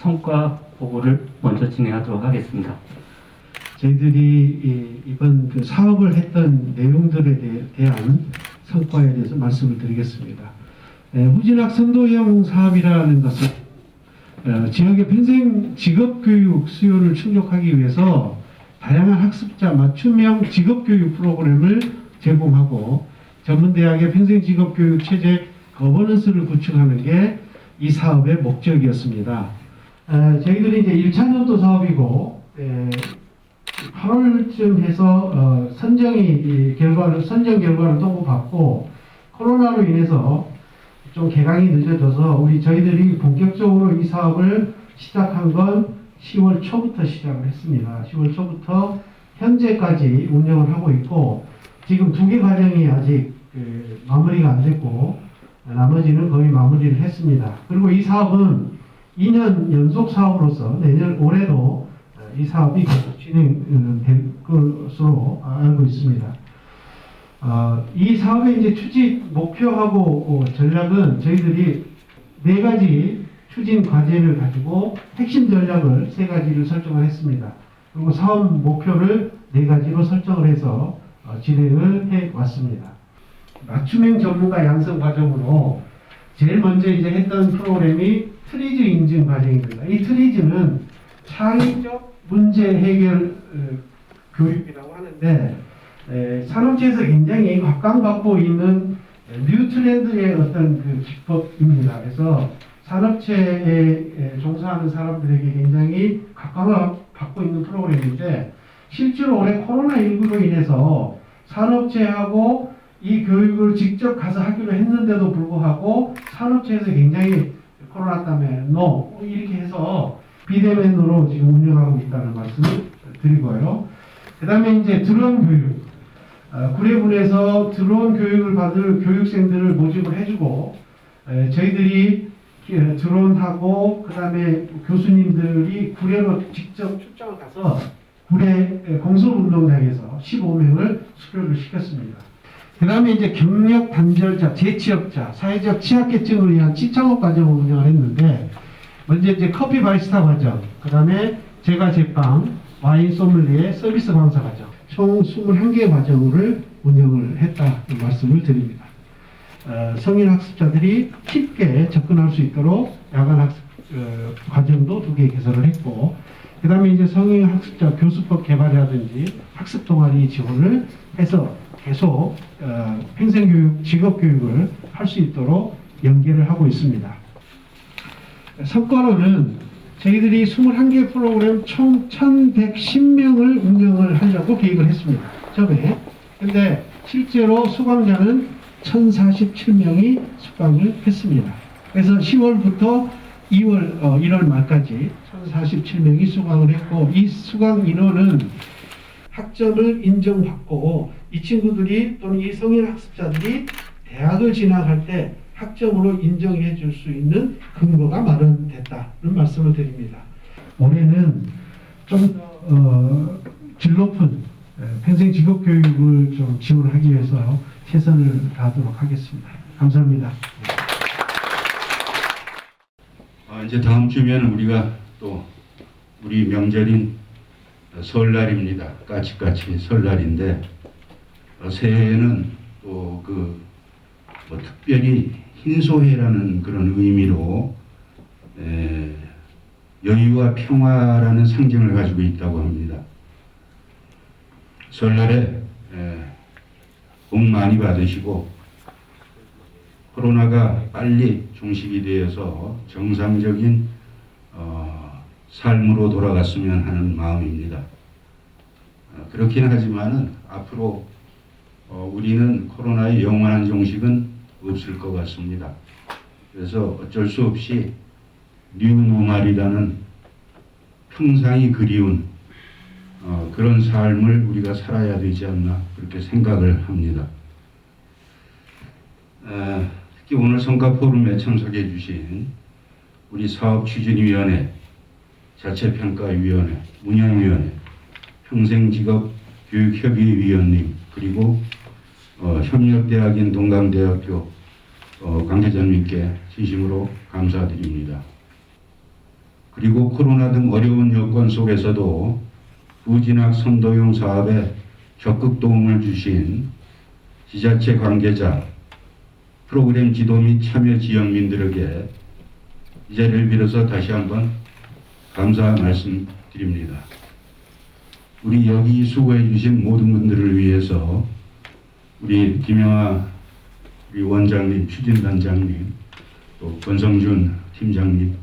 성과 보고를 먼저 진행하도록 하겠습니다. 저희들이 이- 이번 그 사업을 했던 내용들에 대- 대한 성과에 대해서 말씀을 드리겠습니다. 에, 후진학 선도형 사업이라는 것은 어, 지역의 평생 직업교육 수요를 충족하기 위해서 다양한 학습자 맞춤형 직업교육 프로그램을 제공하고 전문대학의 평생 직업교육 체제 거버넌스를 구축하는 게 이 사업의 목적이었습니다. 어, 저희들이 이제 1차년도 사업이고 에, 8월쯤 해서 어, 선정이 이 결과를 선정 결과를 통보받고 코로나로 인해서 좀 개강이 늦어져서 우리 저희들이 본격적으로 이 사업을 시작한 건 10월 초부터 시작을 했습니다. 10월 초부터 현재까지 운영을 하고 있고 지금 두 개 과정이 아직 그, 마무리가 안 됐고 나머지는 거의 마무리를 했습니다. 그리고 이 사업은 2년 연속 사업으로서 내년 올해도 어, 이 사업이 계속 진행될 것으로 알고 있습니다. 어, 이 사업의 이제 추진 목표하고 어, 전략은 저희들이 네 가지 추진 과제를 가지고 핵심 전략을 세 가지를 설정을 했습니다. 그리고 사업 목표를 네 가지로 설정을 해서 어, 진행을 해 왔습니다. 맞춤형 전문가 양성 과정으로 제일 먼저 이제 했던 프로그램이 트리즈 인증 과정입니다. 이 트리즈는 창의적 문제 해결 어, 교육이라고 하는데 에, 산업체에서 굉장히 각광받고 있는 뉴 트렌드의 어떤 그 기법입니다. 그래서 산업체에 에, 종사하는 사람들에게 굉장히 각광을 받고 있는 프로그램인데 실제로 올해 코로나19로 인해서 산업체하고 이 교육을 직접 가서 하기로 했는데도 불구하고 산업체에서 굉장히 코로나 때문에 노 이렇게 해서 비대면으로 지금 운영하고 있다는 말씀을 드리고요. 그 다음에 이제 드론 교육. 어, 구례군에서 드론 교육을 받을 교육생들을 모집을 해주고 에, 저희들이 기- 드론하고 그 다음에 교수님들이 구례로 직접 출장을 가서 구례 에, 공설운동장에서 15명을 수료를 시켰습니다. 그 다음에 이제 경력 단절자, 재취업자, 사회적 취약계층을 위한 취창업 과정을 운영을 했는데 먼저 이제 커피 바리스타 과정, 그 다음에 제과 제빵, 와인 소믈리에, 서비스 강사 과정, 총 21개 과정을 운영을 했다는 말씀을 드립니다. 어, 성인 학습자들이 쉽게 접근할 수 있도록 야간 학습 어, 과정도 두 개 개설을 했고, 그 다음에 이제 성인 학습자 교수법 개발이라든지 학습 동아리 지원을 해서 계속 어, 평생교육, 직업교육을 할 수 있도록 연계를 하고 있습니다. 성과로는 저희들이 21개 프로그램 총 1110명을 운영을 하려고 계획을 했습니다. 처음에. 근데 실제로 수강자는 1047명이 수강을 했습니다. 그래서 10월부터 2월, 어, 1월 말까지 1047명이 수강을 했고, 이 수강 인원은 학점을 인정받고, 이 친구들이 또는 이 성인 학습자들이 대학을 진학할 때 학점으로 인정해 줄 수 있는 근거가 마련됐다는 말씀을 드립니다. 올해는 좀 더, 어, 질 높은 에, 평생 직업 교육을 좀 지원하기 위해서 최선을 다하도록 하겠습니다. 감사합니다. 어, 이제 다음 주면 우리가 또 우리 명절인 설날입니다. 까치까치 설날인데 어, 새해에는 또그 뭐 특별히 흰소해라는 그런 의미로 에, 여유와 평화라는 상징을 가지고 있다고 합니다. 설날에 에, 복 많이 받으시고 코로나가 빨리 종식이 되어서 정상적인 어, 삶으로 돌아갔으면 하는 마음입니다. 어, 그렇긴 하지만은 앞으로 어, 우리는 코로나의 영원한 종식은 없을 것 같습니다. 그래서 어쩔 수 없이 뉴노말이라는 평상이 그리운 어, 그런 삶을 우리가 살아야 되지 않나 그렇게 생각을 합니다. 에, 특히 오늘 성과 포럼에 참석해 주신 우리 사업 추진위원회, 자체평가위원회, 운영위원회, 평생직업교육협의위원님 그리고 어, 협력대학인 동강대학교 어, 관계자님께 진심으로 감사드립니다. 그리고 코로나 등 어려운 여건 속에서도 후진학 선도용 사업에 적극 도움을 주신 지자체 관계자, 프로그램 지도 및 참여 지역민들에게 이 자리를 빌어서 다시 한번 감사 말씀드립니다. 우리 여기 수고해 주신 모든 분들을 위해서 우리 김영아 우리 원장님, 추진단장님, 또 권성준 팀장님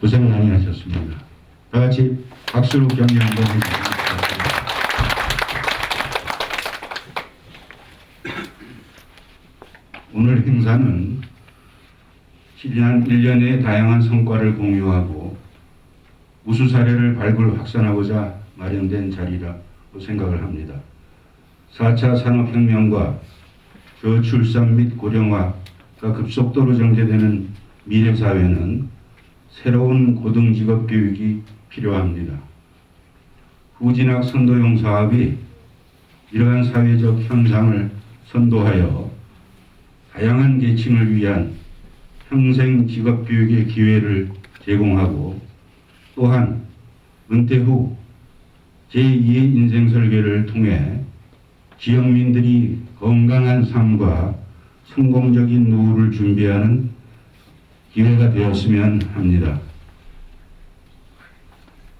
고생 많이 하셨습니다. 다 같이 박수로 격려 한번 바랍니다. 오늘 행사는 지난 1년의 다양한 성과를 공유하고 우수 사례를 발굴 확산하고자 마련된 자리라고 생각을 합니다. 4차 산업혁명과 저출산 및 고령화가 급속도로 전개되는 미래 사회는 새로운 고등직업 교육이 필요합니다. 후진학 선도용 사업이 이러한 사회적 현상을 선도하여 다양한 계층을 위한 평생 직업 교육의 기회를 제공하고 또한 은퇴 후 제2의 인생 설계를 통해 지역민들이 건강한 삶과 성공적인 노후를 준비하는 기회가 되었으면 합니다.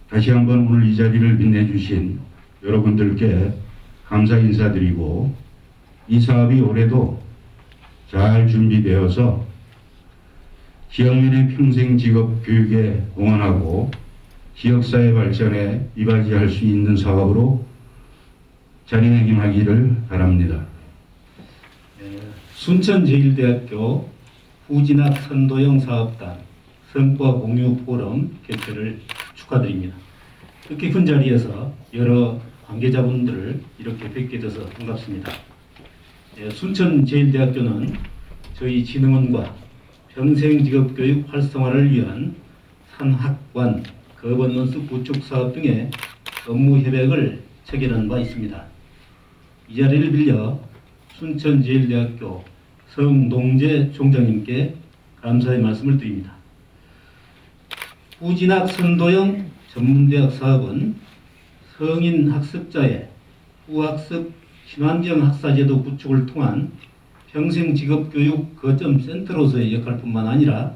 다시 한번 오늘 이 자리를 빛내주신 여러분들께 감사 인사드리고 이 사업이 올해도 잘 준비되어서 지역민의 평생 직업 교육에 공헌하고 지역사회 발전에 이바지할 수 있는 사업으로 자리매김하기를 바랍니다. 순천제일대학교 후진학 선도형 사업단 성과 공유 포럼 개최를 축하드립니다. 큰 자리에서 여러 관계자분들을 이렇게 뵙게 돼서 반갑습니다. 예, 순천제일대학교는 저희 진흥원과 평생직업교육 활성화를 위한 산학관, 거버넌스 구축 사업 등의 업무 협약을 체결한 바 있습니다. 이 자리를 빌려 순천제일대학교 성동재 총장님께 감사의 말씀을 드립니다. 후진학 선도형 전문대학 사업은 성인 학습자의 후학습 친환경 학사제도 구축을 통한 평생 직업교육 거점 센터로서의 역할뿐만 아니라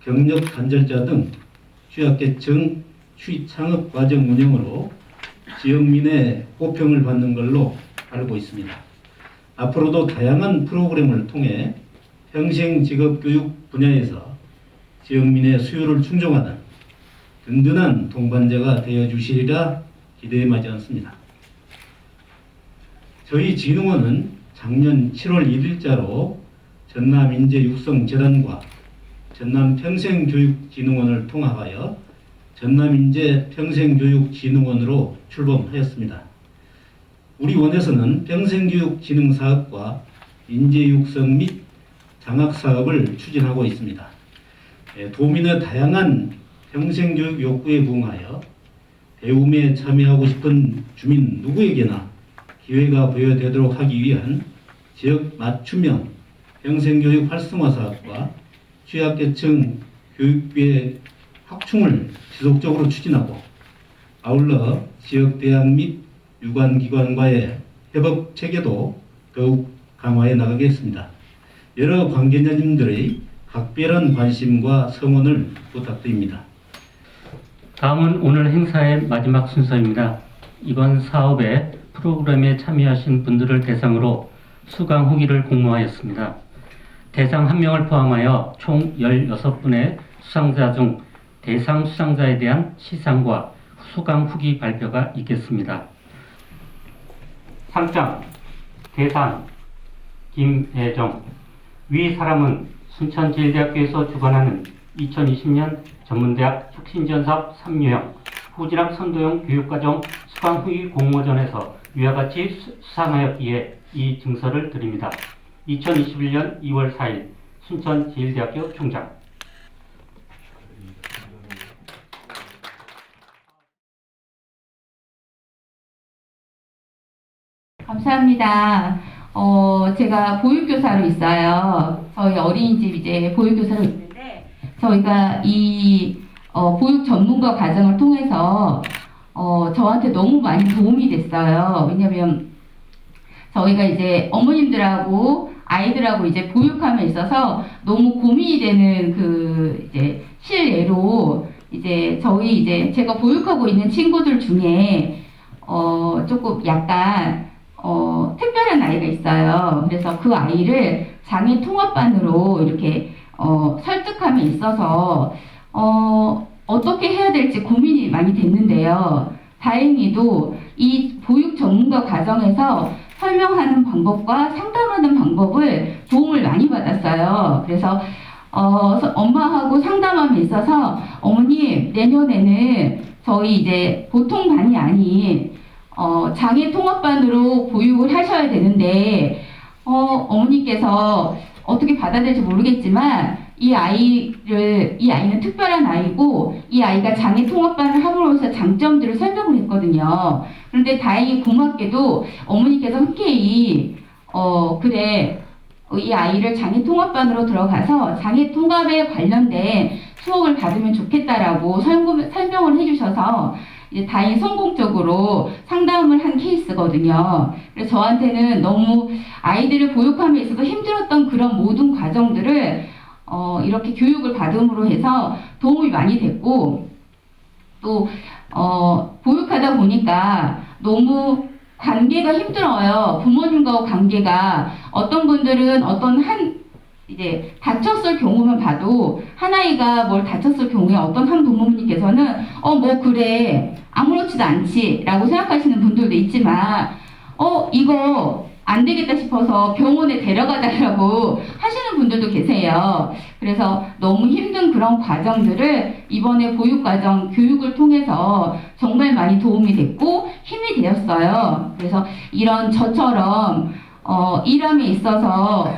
경력 단절자 등 취약계층 취 창업 과정 운영으로 지역민의 호평을 받는 걸로 알고 있습니다. 앞으로도 다양한 프로그램을 통해 평생 직업 교육 분야에서 지역민의 수요를 충족하는 든든한 동반자가 되어 주시리라 기대에 마지 않습니다. 저희 진흥원은 작년 7월 1일자로 전남 인재 육성 재단과 전남 평생교육진흥원을 통합하여 전남인재 평생교육진흥원으로 출범하였습니다. 우리 원에서는 평생교육진흥 사업과 인재육성 및 장학 사업을 추진하고 있습니다. 예, 도민의 다양한 평생교육 욕구에 부응하여 배움에 참여하고 싶은 주민 누구에게나 기회가 부여되도록 하기 위한 지역 맞춤형 평생교육 활성화 사업과 취약계층 교육비의 확충을 지속적으로 추진하고 아울러 지역대학 및 유관기관과의 협업 체계도 더욱 강화해 나가겠습니다. 여러 관계자님들의 각별한 관심과 성원을 부탁드립니다. 다음은 오늘 행사의 마지막 순서입니다. 이번 사업에 프로그램에 참여하신 분들을 대상으로 수강 후기를 공모하였습니다. 대상 한 명을 포함하여 총 16분의 수상자 중 대상 수상자에 대한 시상과 수강 후기 발표가 있겠습니다. 상장 대상 김혜정 위 사람은 순천제일대학교에서 주관하는 2020년 전문대학 혁신전사업 3유형 후진학 선도형 교육과정 수강 후기 공모전에서 위와 같이 수- 수상하였기에 이 증서를 드립니다. 2021년 2월 4일 순천 제일대학교 총장 감사합니다. 어, 제가 보육교사로 있어요. 저희 어린이집 이제 보육교사로 있는데, 저희가 이 어, 보육 전문가 과정을 통해서 어, 저한테 너무 많이 도움이 됐어요. 왜냐면 저희가 이제 어머님들하고 아이들하고 이제 보육함에 있어서 너무 고민이 되는 그 이제 실예로 이제 저희 이제 제가 보육하고 있는 친구들 중에 어 조금 약간 어 특별한 아이가 있어요. 그래서 그 아이를 장애 통합반으로 이렇게 어 설득함에 있어서 어 어떻게 해야 될지 고민이 많이 됐는데요. 다행히도 이 보육 전문가 과정에서 설명하는 방법과 상담하는 방법을 도움을 많이 받았어요. 그래서 어, 서- 엄마하고 상담함에 있어서 어머님 내년에는 저희 이제 보통 반이 아닌 어, 장애 통합반으로 보육을 하셔야 되는데 어, 어머니께서 어떻게 받아들일지 모르겠지만 이 아이를 이 아이는 특별한 아이고 이 아이가 장애 통합반을 함으로써 장점들을 설명을 했거든요. 그런데 다행히 고맙게도 어머니께서 흔쾌히 어 그래 어, 이 아이를 장애 통합반으로 들어가서 장애 통합에 관련된 수업을 받으면 좋겠다라고 설명, 설명을 해주셔서 다행히 성공적으로 상담을 한 케이스거든요. 그래서 저한테는 너무 아이들을 보육함에 있어서 힘들었던 그런 모든 과정들을 어, 이렇게 교육을 받음으로 해서 도움이 많이 됐고 또 어, 보육하다 보니까 너무 관계가 힘들어요. 부모님과 관계가 어떤 분들은 어떤 한 이제 다쳤을 경우만 봐도 한 아이가 뭘 다쳤을 경우에 어떤 한 부모님께서는 어 뭐 그래 아무렇지도 않지라고 생각하시는 분들도 있지만 어 이거 안 되겠다 싶어서 병원에 데려가달라고 하시는 분들도 계세요. 그래서 너무 힘든 그런 과정들을 이번에 보육과정 교육을 통해서 정말 많이 도움이 됐고 힘이 되었어요. 그래서 이런 저처럼 어, 일함에 있어서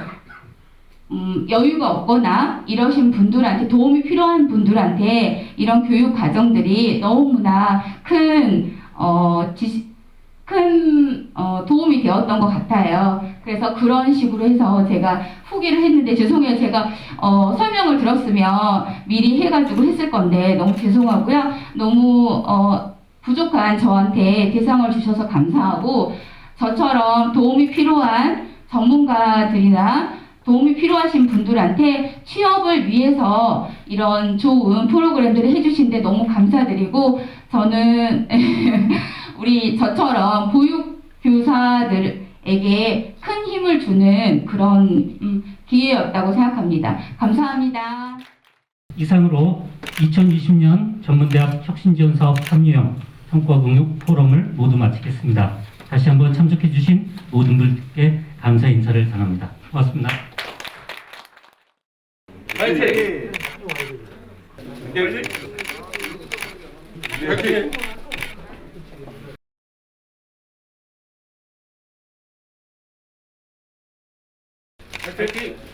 음, 여유가 없거나 이러신 분들한테 도움이 필요한 분들한테 이런 교육 과정들이 너무나 큰 어, 지시, 큰 어, 도움이 되었던 것 같아요. 그래서 그런 식으로 해서 제가 후기를 했는데 죄송해요. 제가 어, 설명을 들었으면 미리 해가지고 했을 건데 너무 죄송하고요. 너무 어, 부족한 저한테 대상을 주셔서 감사하고 저처럼 도움이 필요한 전문가들이나 도움이 필요하신 분들한테 취업을 위해서 이런 좋은 프로그램들을 해주신데 너무 감사드리고 저는 우리 저처럼 보육교사들에게 큰 힘을 주는 그런 음, 기회였다고 생각합니다. 감사합니다. 이상으로 2020년 전문대학 혁신지원 사업 참여형 성과 공유 포럼을 모두 마치겠습니다. 다시 한번 참석해 주신 모든 분들께 감사 인사를 전합니다. 고맙습니다. 파이팅! 파이팅! 파이팅!